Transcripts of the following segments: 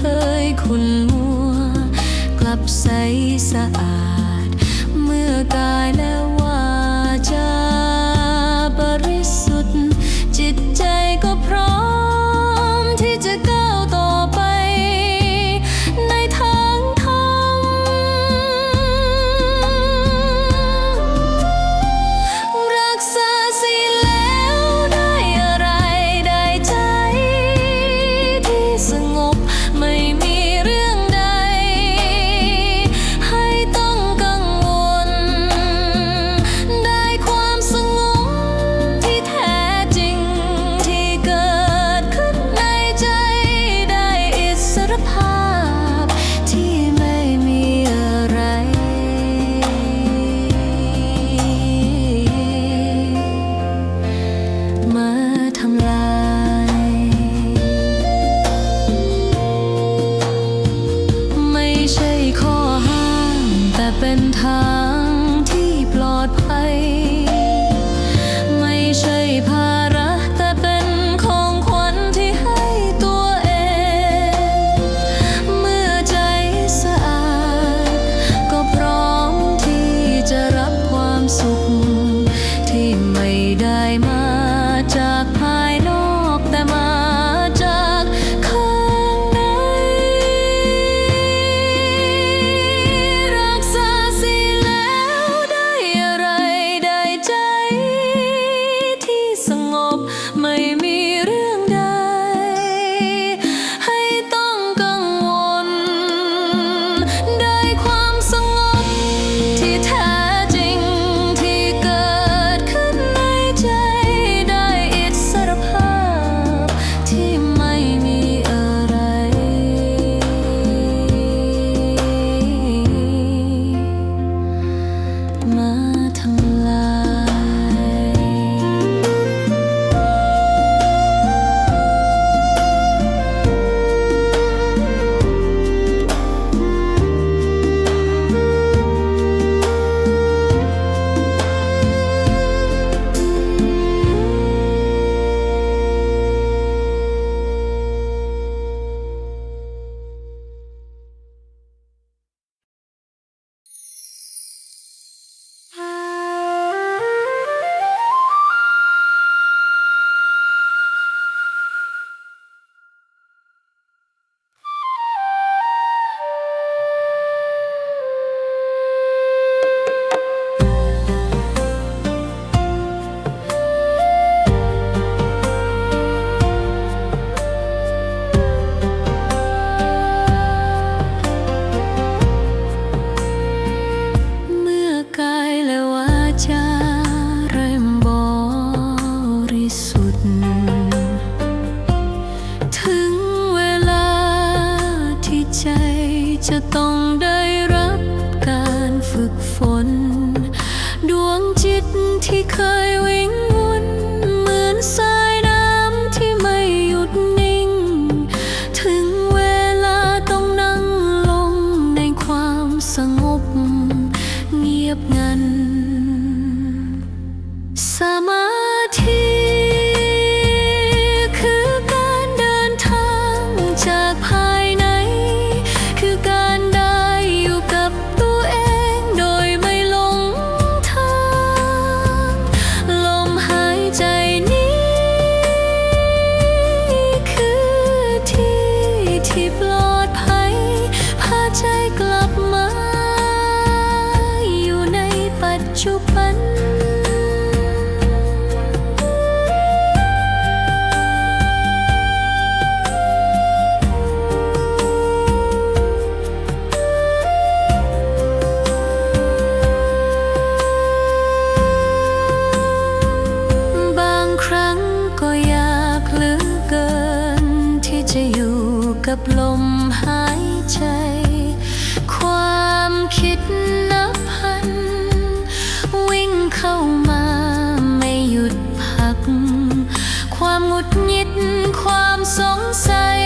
เคยคุณมัว กลับใสสะอาด เมื่อกายและ Sa ยิดความสงสัย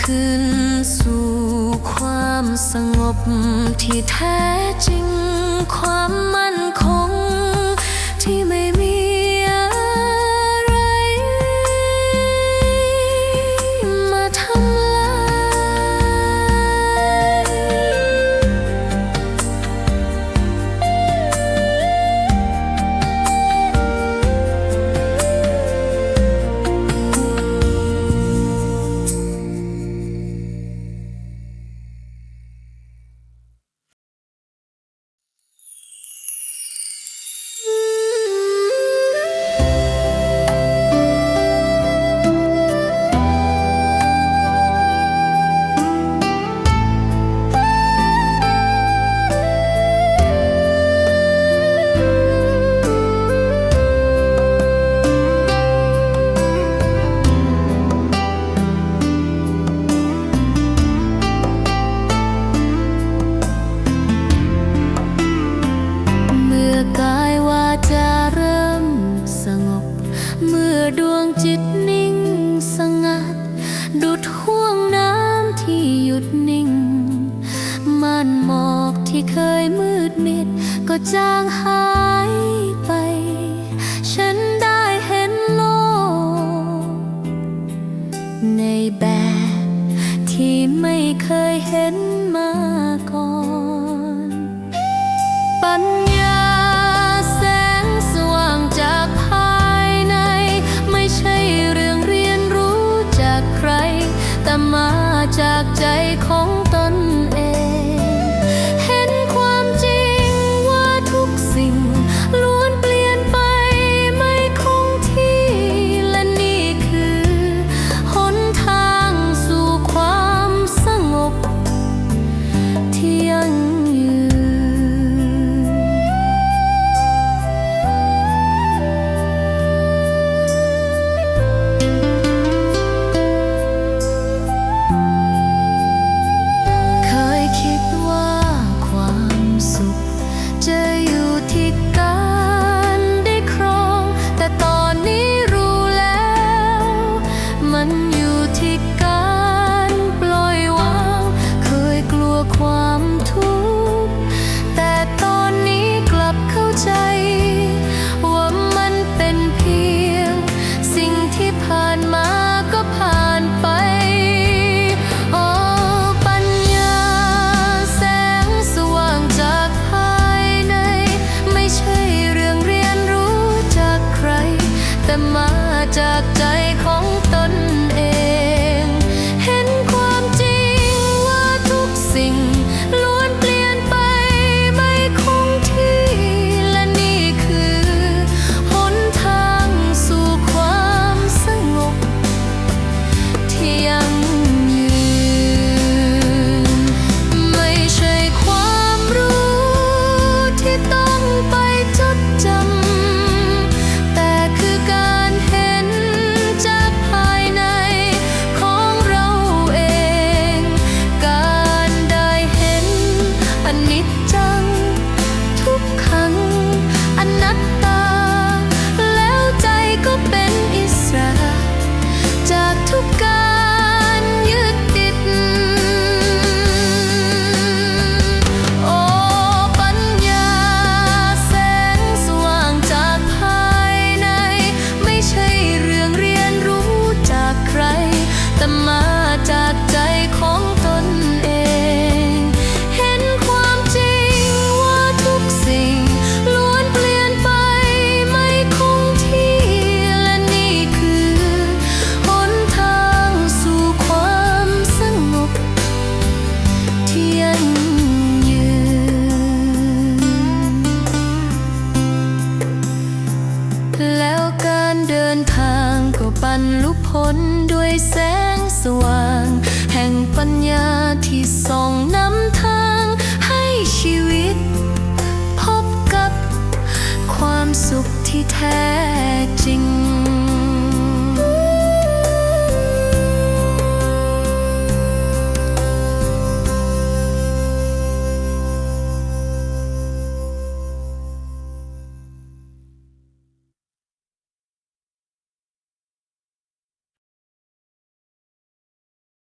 ขึ้นสู่ความสงบที่แท้จริงความ เมื่อดวงจิตนิ่งสงัด ดุดห่วงน้ำที่หยุดนิ่งม่านหมอกที่เคยมืดมิด ก็จางหายไป ฉันได้เห็นโลกในแบบ ที่แท้จริง